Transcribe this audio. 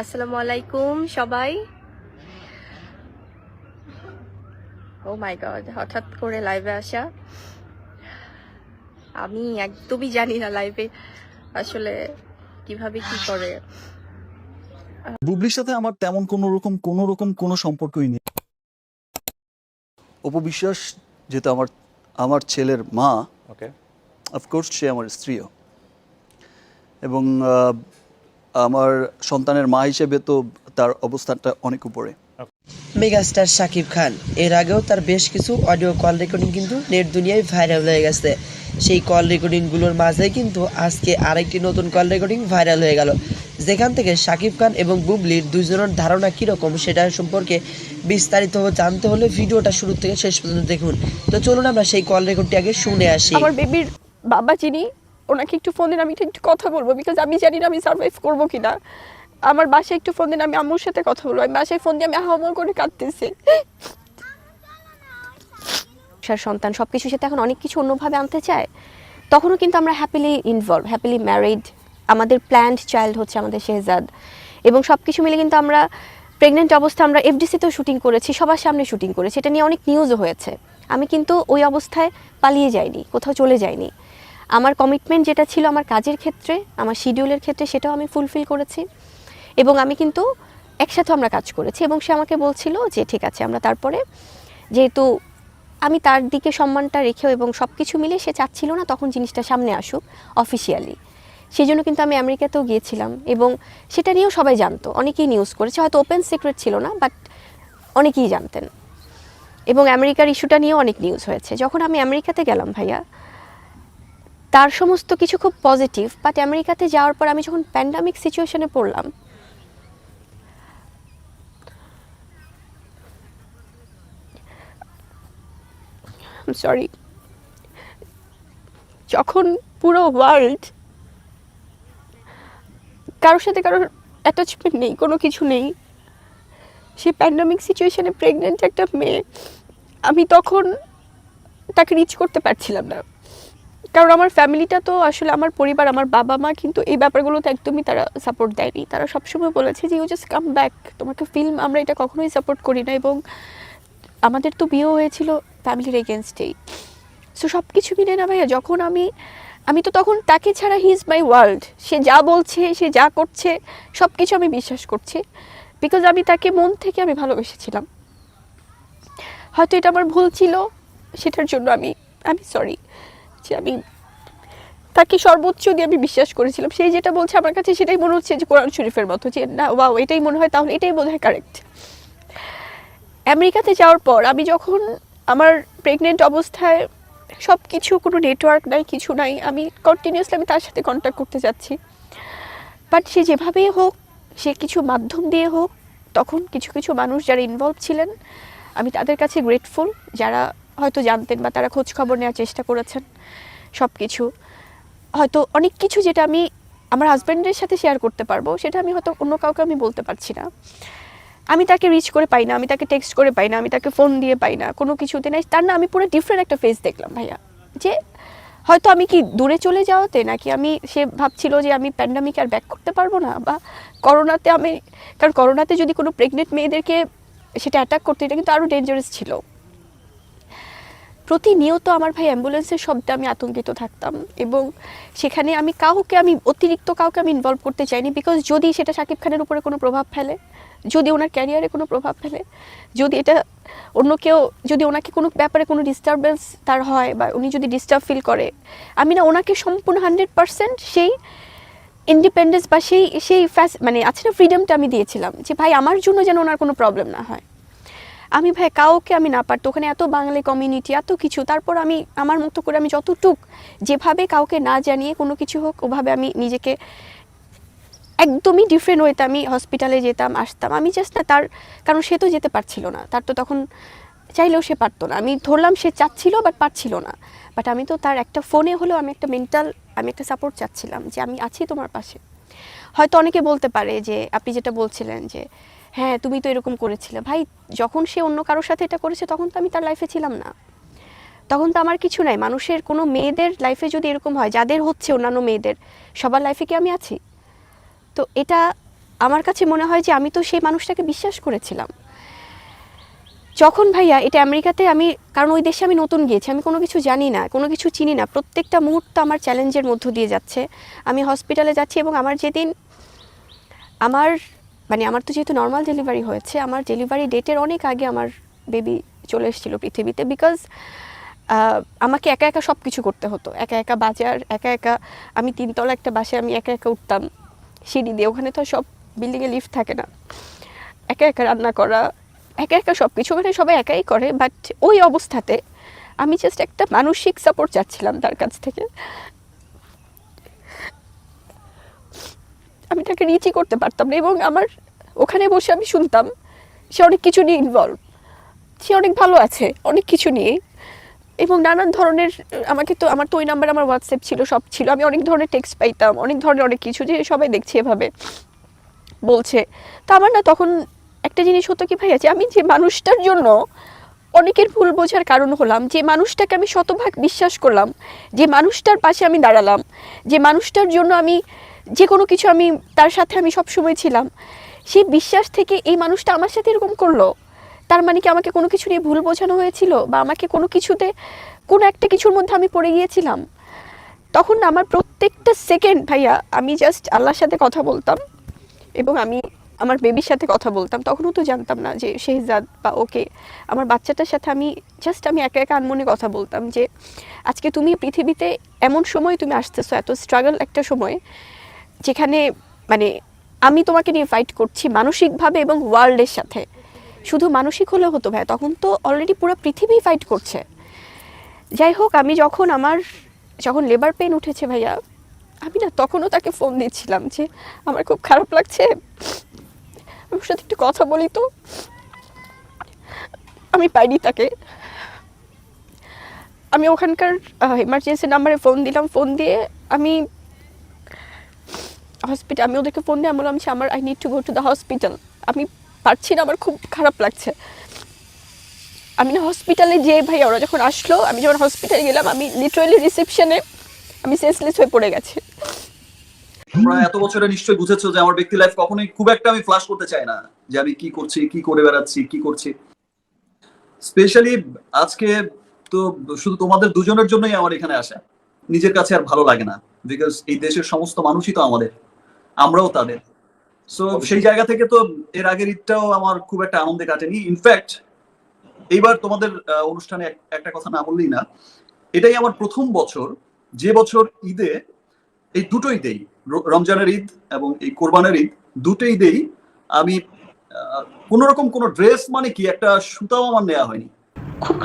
আসসালামু আলাইকুম সবাই। ও মাই গড হঠাৎ করে লাইভে আসা। আমি একদমই জানি না লাইভে আসলে কীভাবে কি করে। বুবলির সাথে আমার তেমন কোনো রকম কোনো রকম কোনো সম্পর্কই নেই। অপবিশ্বাস যেহেতু আমার আমার ছেলের মা ওকে অফকোর্স সে আমার স্ত্রীও। এবং আমার সন্তানের মা হিসেবে তো তার অবস্থানটা অনেক উপরে। মেগাস্টার শাকিব খান এর আগেও তার বেশ কিছু অডিও কল রেকর্ডিং কিন্তু নেট দুনিয়ায় ভাইরাল হয়ে গেছে। সেই কল রেকর্ডিংগুলোর মাঝে কিন্তু আজকে আরেকটি নতুন কল রেকর্ডিং ভাইরাল হয়ে গেল। যেখান থেকে শাকিব খান এবং বুবলির দুজনের ধারণা কীরকম সেটা সম্পর্কে বিস্তারিত জানতে হলে ভিডিওটা শুরু থেকে শেষ পর্যন্ত দেখুন। তো চলুন আমরা সেই কল রেকর্ডটি আগে শুনে আসি। আমার বেবির বাবা যিনি ওনাকে একটু ফোন দিন, আমি একটু কথা বলব বিকজ আমি জানি না আমি সার্ভাইভ করব কিনা। আমার বাসায় একটু ফোন দিন, আমি আম্মুর সাথে কথা বলব। আমি বাসায় ফোন দিয়ে আমি হামল করে কাঁদতেছি। সন্তান সব কিছুর সাথে এখন অনেক কিছু অন্যভাবে আনতে চায়, তখনও কিন্তু আমরা হ্যাপিলি ইনভলভ হ্যাপিলি ম্যারিড আমাদের প্ল্যান্ড চাইল্ড হচ্ছে আমাদের শেহজাদ। এবং সব কিছু মিলে কিন্তু আমরা প্রেগনেন্ট অবস্থা আমরা এফডিসিতেও শুটিং করেছি, সবার সামনে শুটিং করেছি। এটা নিয়ে অনেক নিউজও হয়েছে। আমি কিন্তু ওই অবস্থায় পালিয়ে যাইনি, কোথাও চলে যাইনি। আমার কমিটমেন্ট যেটা ছিল আমার কাজের ক্ষেত্রে, আমার শিডিউলের ক্ষেত্রে সেটাও আমি ফুলফিল করেছি। এবং আমি কিন্তু একসাথে আমরা কাজ করেছি এবং সে আমাকে বলছিল যে, ঠিক আছে, আমরা তারপরে যেহেতু আমি তার দিকে সম্মানটা রেখেও এবং সব কিছু মিলে সে চাচ্ছিল না তখন জিনিসটা সামনে আসুক অফিসিয়ালি সেই জন্য কিন্তু আমি আমেরিকাতেও গিয়েছিলাম এবং সেটা নিয়েও সবাই জানতো। অনেকেই নিউজ করেছে, হয়তো ওপেন সিক্রেট ছিল না বাট অনেকেই জানতেন। এবং আমেরিকার ইস্যুটা নিয়েও অনেক নিউজ হয়েছে। যখন আমি আমেরিকাতে গেলাম ভাইয়া তার সমস্ত কিছু খুব পজিটিভ বাট আমেরিকাতে যাওয়ার পর আমি যখন প্যান্ডামিক সিচুয়েশনে পড়লাম সরি যখন পুরো ওয়ার্ল্ড কারোর সাথে কারোর অ্যাটাচমেন্ট নেই, কোনো কিছু নেই, সে প্যান্ডামিক সিচুয়েশনে প্রেগনেন্ট একটা মেয়ে, আমি তখন তাকে রিচ করতে পারছিলাম না। কারণ আমার ফ্যামিলিটা তো আসলে আমার পরিবার, আমার বাবা মা কিন্তু এই ব্যাপারগুলোতে একদমই তারা সাপোর্ট দেয়নি। তারা সবসময় বলেছে যে ইউ জাস্ট কাম ব্যাক তোমাকে ফিল্ম আমরা এটা কখনোই সাপোর্ট করি না এবং আমাদের তো বিয়েও হয়েছিল ফ্যামিলির এগেনস্টেই সো সব কিছু মিলে না ভাইয়া, যখন আমি আমি তো তখন তাকে ছাড়া হি ইজ মাই ওয়ার্ল্ড সে যা বলছে, সে যা করছে সব কিছু আমি বিশ্বাস করছি। বিকজ আমি তাকে মন থেকে আমি ভালোবেসেছিলাম। হয়তো এটা আমার ভুল ছিল, সেটার জন্য আমি আমি সরি যে আমি তাকে সর্বোচ্চ দিয়ে আমি বিশ্বাস করেছিলাম। সেই যেটা বলছে আমার কাছে সেটাই মনে হচ্ছে যে কোরআন শরীফের মতো যে, না, ওয়াও, এটাই মনে হয়, তাহলে এটাই বোধ হয় কারেক্ট আমেরিকাতে যাওয়ার পর আমি যখন আমার প্রেগনেন্ট অবস্থায় সব কিছু কোনো নেটওয়ার্ক নাই, কিছু নাই, আমি কন্টিনিউসলি আমি তার সাথে কন্ট্যাক্ট করতে যাচ্ছি। বাট সে যেভাবেই হোক, সে কিছু মাধ্যম দিয়ে হোক, তখন কিছু কিছু মানুষ যারা ইনভলভ ছিলেন, আমি তাদের কাছে গ্রেটফুল যারা হয়তো জানতেন বা তারা খোঁজ খবর নেওয়ার চেষ্টা করেছেন। সব কিছু হয়তো অনেক কিছু যেটা আমি আমার হাজব্যান্ডের সাথে শেয়ার করতে পারব, সেটা আমি হয়তো অন্য কাউকে আমি বলতে পারছি না। আমি তাকে রিচ করে পাই না, আমি তাকে টেক্সট করে পাই না, আমি তাকে ফোন দিয়ে পাই না, কোনো কিছুতে নাই। তার না, আমি পুরো ডিফারেন্ট একটা ফেস দেখলাম ভাইয়া। যে হয়তো আমি কি দূরে চলে যাওয়াতে নাকি আমি, সে ভাবছিল যে আমি প্যান্ডামিক আর ব্যাক করতে পারব না বা করোনাতে আমি, কারণ করোনাতে যদি কোনো প্রেগনেন্ট মেয়েদেরকে সেটা অ্যাটাক করতে, এটা কিন্তু আরও ডেঞ্জারাস ছিল। প্রতিনিয়ত আমার ভাই অ্যাম্বুলেন্সের শব্দে আমি আতঙ্কিত থাকতাম এবং সেখানে আমি কাউকে আমি, অতিরিক্ত কাউকে আমি ইনভলভ করতে চাইনি বিকজ যদি সেটা শাকিব খানের উপরে কোনো প্রভাব ফেলে, যদি ওনার ক্যারিয়ারে কোনো প্রভাব ফেলে, যদি এটা অন্য কেউ, যদি ওনাকে কোনো ব্যাপারে কোনো ডিস্টারবেন্স তার হয় বা উনি যদি ডিস্টার্ব ফিল করে, আমি না ওনাকে সম্পূর্ণ হান্ড্রেড পার্সেন্ট সেই ইন্ডিপেন্ডেন্স বা সেই সেই মানে আছে না ফ্রিডমটা আমি দিয়েছিলাম যে, ভাই, আমার জন্য যেন ওনার কোনো প্রবলেম না হয়। আমি ভাই কাউকে আমি না পারতো, ওখানে এত বাঙালি কমিউনিটি এত কিছু, তারপর আমি, আমার মতো করে আমি যতটুক যেভাবে কাউকে না জানিয়ে কোনো কিছু হোক, ওভাবে আমি নিজেকে একদমই ডিফারেন্ট ওয়েতে আমি হসপিটালে যেতাম, আসতাম। আমি জাস্ট না তার, কারণ সে তো যেতে পারছিল না। তার তো তখন চাইলেও সে পারতো না। আমি ধরলাম সে চাচ্ছিল বাট পারছিল না। বাট আমি তো তার একটা ফোনে হলেও আমি একটা মেন্টাল আমি একটা সাপোর্ট চাচ্ছিলাম যে আমি আছি তোমার পাশে। হয়তো অনেকে বলতে পারে যে, আপনি যেটা বলছিলেন যে হ্যাঁ তুমি তো এরকম করেছিলে। ভাই, যখন সে অন্য কারোর সাথে এটা করেছে, তখন তো আমি তার লাইফে ছিলাম না। তখন তো আমার কিছু নাই। মানুষের, কোনো মেয়েদের লাইফে যদি এরকম হয়, যাদের হচ্ছে অন্যান্য মেয়েদের, সবার লাইফে কি আমি আছি? তো এটা আমার কাছে মনে হয় যে আমি তো সেই মানুষটাকে বিশ্বাস করেছিলাম। যখন ভাইয়া, এটা আমেরিকাতে আমি, কারণ ওই দেশে আমি নতুন গিয়েছি, আমি কোনো কিছু জানি না, কোনো কিছু চিনি না। প্রত্যেকটা মুহূর্ত আমার চ্যালেঞ্জের মধ্য দিয়ে যাচ্ছে। আমি হসপিটালে যাচ্ছি এবং আমার যেদিন আমার মানে আমার তো যেহেতু নর্মাল ডেলিভারি হয়েছে, আমার ডেলিভারি ডেটের অনেক আগে আমার বেবি চলে এসেছিল পৃথিবীতে বিকজ আমাকে একা একা সব কিছু করতে হতো। একা একা বাজার, একা একা আমি তিনতলা একটা বাসায় আমি একা একা উঠতাম, সিঁড়ি দিয়ে। ওখানে তো সব বিল্ডিংয়ে লিফট থাকে না। একা একা রান্না করা, একা একা সব কিছু ওখানে সবাই একাই করে বাট ওই অবস্থাতে আমি জাস্ট একটা মানসিক সাপোর্ট চাচ্ছিলাম তার কাছ থেকে। আমি তাকে রিচই করতে পারতাম না এবং আমার ওখানে বসে আমি শুনতাম, সে অনেক কিছু নিয়ে ইনভলভ সে অনেক ভালো আছে, অনেক কিছু নিয়ে। এবং নানান ধরনের, আমাকে তো, আমার তো ওই নাম্বার আমার হোয়াটসঅ্যাপ ছিল, সব ছিল। আমি অনেক ধরনের টেক্সট পাইতাম, অনেক ধরনের অনেক কিছু যে সবাই দেখছে এভাবে বলছে। তো আমার না তখন একটা জিনিস হতো কি ভাই আছে আমি যে মানুষটার জন্য অনেকের ভুল বোঝার কারণ হলাম, যে মানুষটাকে আমি শতভাগ বিশ্বাস করলাম, যে মানুষটার পাশে আমি দাঁড়ালাম, যে মানুষটার জন্য আমি যে কোনো কিছু আমি, তার সাথে আমি সব সময় ছিলাম। সেই বিশ্বাস থেকে এই মানুষটা আমার সাথে এরকম করল। তার মানে কি আমাকে কোনো কিছু নিয়ে ভুল বোঝানো হয়েছিল? বা আমাকে কোনো কিছুতে, কোনো একটা কিছুর মধ্যে আমি পড়ে গিয়েছিলাম? তখন আমার প্রত্যেকটা সেকেন্ড ভাইয়া, আমি জাস্ট আল্লাহর সাথে কথা বলতাম। এবং আমি আমার বেবির সাথে কথা বলতাম। তখনও তো জানতাম না যে শেহজাদ বা ওকে। আমার বাচ্চাটার সাথে আমি জাস্ট আমি একা একা আনমনে কথা বলতাম যে, আজকে তুমি পৃথিবীতে এমন সময় তুমি আসতেছো, এত স্ট্রাগল একটা সময়। যেখানে মানে আমি তোমাকে নিয়ে ফাইট করছি মানসিকভাবে এবং ওয়ার্ল্ডের সাথে। শুধু মানসিক হলেও হতো ভাই, তখন তো অলরেডি পুরো পৃথিবী ফাইট করছে। যাই হোক, আমি যখন আমার, যখন লেবার পেন উঠেছে ভাইয়া, আমি না তখনও তাকে ফোন দিচ্ছিলাম যে, আমার খুব খারাপ লাগছে। আমার সাথে একটু কথা বলি তো। আমি পাইনি তাকে। আমি ওখানকার এমার্জেন্সি নাম্বারে ফোন দিলাম। ফোন দিয়ে আমি হসপিটাল আমি ওদেরকে ফোন দিয়ে, আমি বললাম যে আমার I need to go to the hospital আমি পারছি না, আমার খুব খারাপ লাগছে। আমি না হসপিটালে যে ভাই, ওরা যখন আসলো, আমি যখন হসপিটালে গেলাম, আমি লিটারালি রিসেপশনে আমি সেন্সলেস হয়ে পড়ে গেছি। তোমরা এত বছরে নিশ্চয়ই বুঝেছ যে আমার ব্যক্তি লাইফ কখনোই খুব একটা আমি ফ্লাশ করতে চাই না। যে আমি কি করছি, কি করে বেড়াচ্ছি, কি করছি। স্পেশালি আজকে তো শুধু তোমাদের দুজনের জন্যই আমার এখানে আসা। নিজের কাছে আর ভালো লাগে না। বিকজ এই দেশের সমস্ত মানুষই তো আমাদের। আমরাও তাদের। সো সেই জায়গা থেকে তো এর আগের ঈদটাও আমার খুব একটা আনন্দে কাটেনি। ইনফ্যাক্ট এইবার তোমাদের অনুষ্ঠানে একটা কথা না বললেই না। এটাই আমার প্রথম বছর। যে বছর ঈদে এই দুটো ঈদেই রমজানের ঈদ এবং এই কোরবানের ঈদ দুটো ঈদেই আমি কোন রকম কোনো ড্রেস মানে কি একটা সুতাও আমার নেওয়া হয়নি। খুব